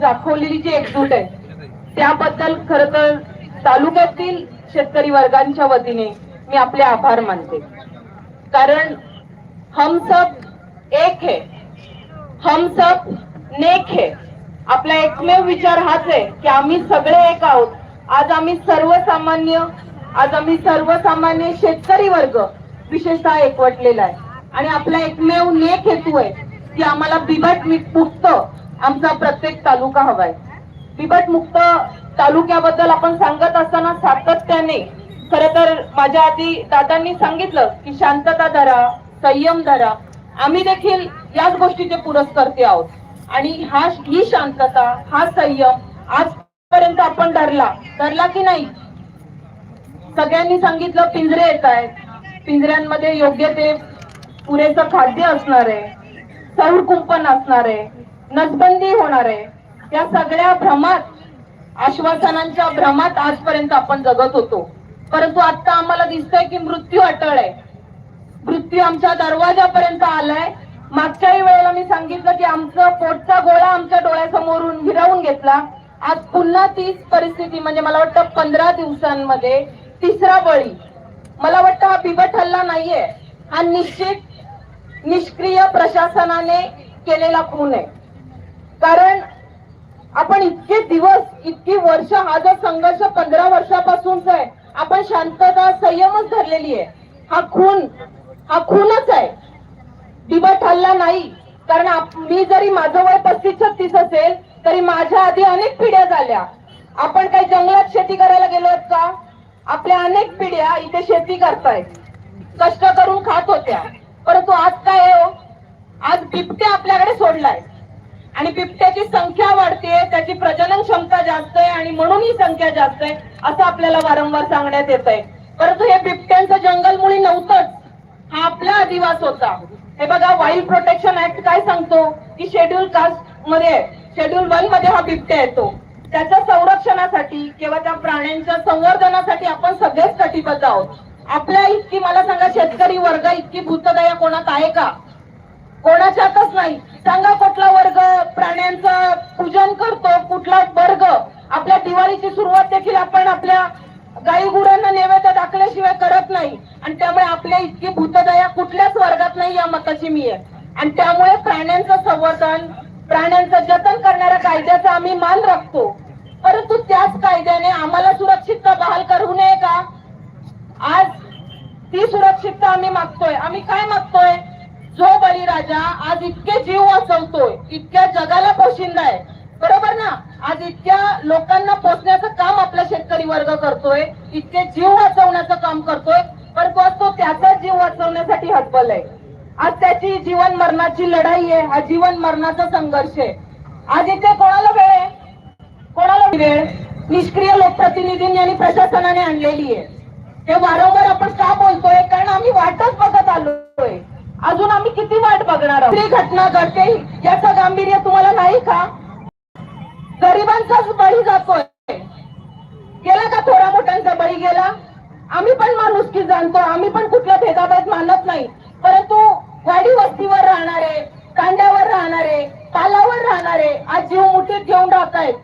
दाखवलेली जी एकजूट आहे त्याबद्दल खर तर तालुक्यातील शेतकरी वर्गांच्या वतीने मी आपले आभार मानते. कारण हम सब एक है हम सब नेक है. आपला एकमेव विचार हाच आहे की आम्ही सगळे एक आहोत. आज आम्ही सर्वसामान्य आज आम्ही सर्वसामान्य शेतकरी वर्ग विशेषतः एकवटलेला आहे. आणि आपला एकमेव नेक हेतू आहे की आम्हाला बिबट मुक्त आमचा प्रत्येक तालुका हवाय. बिबट मुक्त तालुक्याबद्दल आपण सांगत असताना सातत्याने खर तर माझ्या आधी दादांनी सांगितलं की शांतता धरा संयम धरा. आम्ही देखील याच गोष्टीचे पुरस्कर्ते आहोत. आणि हा ही शांतता हा संयम आजपर्यंत आपण धरला. धरला की नाही? सगळ्यांनी सांगितलं पिंजरे येत आहेत. पिंजऱ्यांमध्ये योग्य ते पुरेसं खाद्य असणार आहे. सौर कुंपण असणार आहे. नसबंदी होणार आहे. या सगळ्या भ्रमात आश्वासनांच्या भ्रमात आजपर्यंत आपण जगत होतो. परंतु आता आम्हाला दिसतंय की मृत्यू अटळ आहे. मृत्यू आमच्या दरवाजापर्यंत आलाय. मागच्याही वेळेला मी सांगितलं की आमचं पोटचा गोळा आमच्या डोळ्यासमोरून हिरावून घेतला. आज पुन्हा तीच परिस्थिती म्हणजे मला वाटतं पंधरा दिवसांमध्ये तिसरा बळी. मला वाटतं हा बिबट हल्ला नाहीये. हा निश्चित निष्क्रिय प्रशासनाने केलेला खून आहे. कारण आपण इतके दिवस इतकी वर्ष हा जो संघर्ष पंधरा वर्षापासूनचा आहे आपण शांतता संयमच धरलेली आहे. हा खून हा खूनच आहे. दिवा हल्ला नाही. कारण मी जरी माझं वय पस्तीस छत्तीस असेल तरी माझ्या आधी अनेक पिढ्या झाल्या. आपण काही जंगलात शेती करायला गेलो आहोत का? आपल्या अनेक पिढ्या इथे शेती करतायत. कष्ट करून खात होत्या. परंतु आज काय हो? आज बिबट्या आपल्याकडे सोडलाय. आणि बिबट्याची संख्या वाढते त्याची प्रजनन क्षमता जास्त आहे आणि म्हणून ही संख्या जास्त आहे असं आपल्याला वारंवार सांगण्यात येत आहे परंतु हे बिबट्यांचं जंगल मुळी नव्हतंच हा आपला अधिवास होता. हे बघा वाईल्ड प्रोटेक्शन ऍक्ट काय सांगतो? की शेड्यूल कास्टमध्ये शेड्यूल वनमध्ये हा बिबट्या येतो. त्याच्या संरक्षणासाठी किंवा त्या प्राण्यांच्या संवर्धनासाठी आपण सगळेच कटिबद्ध आहोत. आपल्या इतकी मला सांगा शेतकरी वर्ग इतकी भूतदया कोणात आहे का? कोणाच्यातच नाही. सांगा कुठला वर्ग प्राण्यांचं पूजन करतो कुठला वर्ग. आपल्या दिवाळीची सुरुवात देखील आपण आपल्या गाई गुरांना नैवेद्य दाखल्याशिवाय करत नाही. आणि त्यामुळे आपल्या इतकी भूतदया कुठल्याच वर्गात नाही या मताची मी आहे. आणि त्यामुळे प्राण्यांचं संवर्धन प्राण्यांचं जतन करणाऱ्या कायद्याचा आम्ही मान राखतो. परंतु त्याच कायद्याने आम्हाला सुरक्षितता बहाल करू नये का? आज ती सुरक्षितता आम्ही मागतोय. आम्ही काय मागतोय? जो बळीराजा आज इतके जीव वाचवतोय इतक्या जगाला पोशिंदा आहे बरोबर ना? आज इतक्या लोकांना पोचण्याचं काम आपला शेतकरी वर्ग करतोय इतके जीव वाचवण्याचं काम करतोय परंतु आज तो त्याचा जीव वाचवण्यासाठी हतबल आहे. आज त्याची जीवन मरणाची लढाई आहे हा जीवन मरणाचा संघर्ष आहे. आज इथे कोणाला वेळ आहे? कोणाला वेळ निष्क्रिय लोकप्रतिनिधींनी आणि प्रशासनाने आणलेली आहे. हे वारंवार आपण का बोलतोय? कारण आम्ही वाटच बघत आलोय. आम्ही किती वाट बघणार आहोत? ही घटना घडते याचं गांभीर्य तुम्हाला नाही का? गरिबांचाच बळी जातोय. गेला का थोडा मोठ्यांचा बळी गेला? आम्ही पण माणुसकी जाणतो आम्ही पण कुठला भेदाभेद मानत नाही. परंतु वाडी वस्तीवर राहणारे कांड्यावर राहणारे पालावर राहणारे आज जीव मुठीत घेऊन राहत आहेत.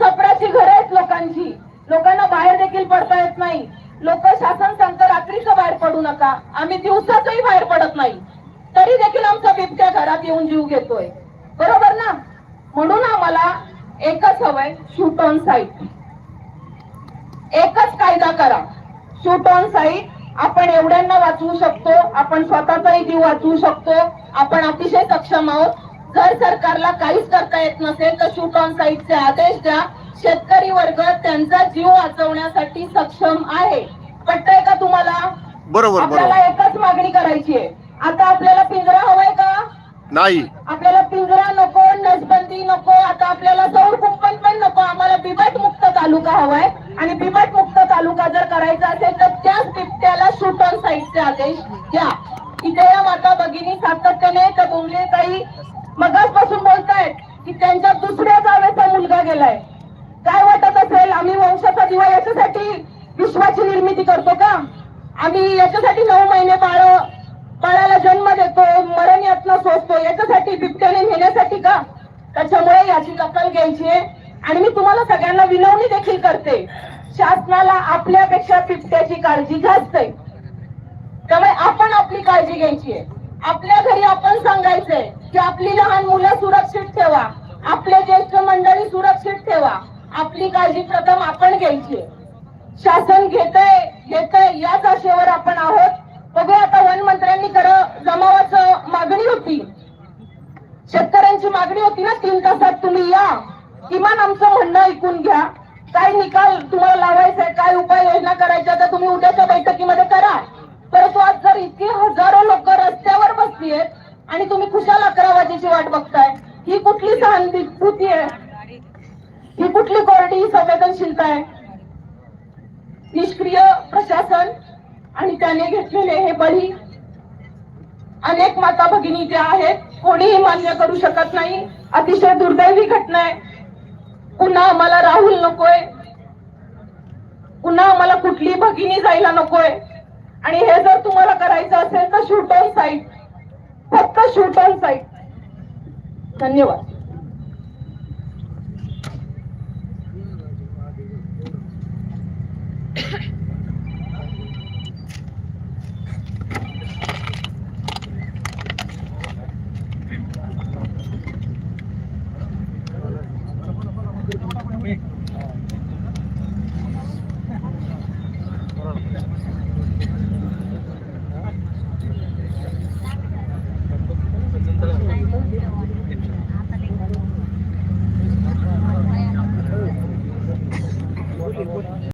सपराची घरं आहेत लोकांची. लोकांना बाहेर देखील पडता येत नाही. लोक शासन सांगतं रात्रीचं बाहेर पडू नका. आम्ही दिवसाचंही बाहेर पडत नाही. तरी देखील आमचा बिबट्या घरात येऊन जीव घेतोय. बरोबर ना? म्हणून आम्हाला एकच हवंय शूट ऑन साईट एकच कायदा करा. शूट ऑन साईट आपण एवढ्यांना वाचवू शकतो आपण स्वतःचाही जीव वाचवू शकतो आपण अतिशय सक्षम आहोत. जर सरकारला काहीच करता येत नसेल तर शूट ऑन साईटचे आदेश द्या. शेतकरी वर्ग त्यांचा जीव वाचवण्यासाठी सक्षम आहे. पटतंय का तुम्हाला? बरोबर आपल्याला एकच मागणी करायची आहे. आता आपल्याला पिंजरा हवाय का? नाही. आपल्याला पिंजरा नको नसबंदी नको आता आपल्याला सौर कुंपण पण नको आम्हाला बिबट मुक्त तालुका हवाय आणि बिबट मुक्त तालुका जर करायचा असेल तर त्याच बिबट्याला शूट ऑन साईटचे आदेश द्या इथे या माता भगिनी सातत्याने त्या बोंगले काही मगासपासून बोलतायत की त्यांच्या दुसऱ्या जावेचा मुलगा गेलाय काय वाटत असेल आम्ही वंशाचा दिवा याच्यासाठी विश्वाची निर्मिती करतो का आम्ही याच्यासाठी नऊ महिने बाळ बाळाला बिबट्याने नेण्यासाठी का? त्याच्यामुळे याची दखल घ्यायची आहे. आणि मी तुम्हाला सगळ्यांना विनवणी देखील करते. शासनाला आपल्यापेक्षा बिबट्याची काळजी जास्त आहे. त्यामुळे आपण आपली काळजी घ्यायची आहे. आपल्या घरी आपण सांगायचंय की आपली लहान मुलं सुरक्षित ठेवा. आपले ज्येष्ठ मंडळी सुरक्षित ठेवा. आपली काळजी प्रथम आपण घ्यायची शासन घेतय घेतय याच आशेवर आपण आहोत. बघूया आता वन मंत्र्यांनी खरं जमावाचं मागणी होती. शेतकऱ्यांची मागणी होती ना तीन तासात तुम्ही या. किमान आमचं म्हणणं ऐकून घ्या. काय निकाल तुम्हाला लावायचा आहे काय उपाययोजना करायच्या तर तुम्ही उद्याच्या बैठकीमध्ये करा. परंतु आज जर इतकी हजारो लोक रस्त्यावर बसली आहेत आणि तुम्ही खुशाल अकरा वाजेची वाट बघताय ही कुठली सहानुभूती आहे? ही कुठली कोरडी संवेदनशीलता आहे? निष्क्रिय प्रशासन आणि त्याने घेतलेले हे बळी अनेक माता भगिनी ज्या आहेत. कोणीही मान्य करू शकत नाही अतिशय दुर्दैवी घटना आहे पुन्हा आम्हाला राहुल नकोय पुन्हा आम्हाला कुठली भगिनी जायला नकोय आणि हे जर तुम्हाला करायचं असेल तर शूट ऑन साईट फक्त शूट ऑन साईट धन्यवाद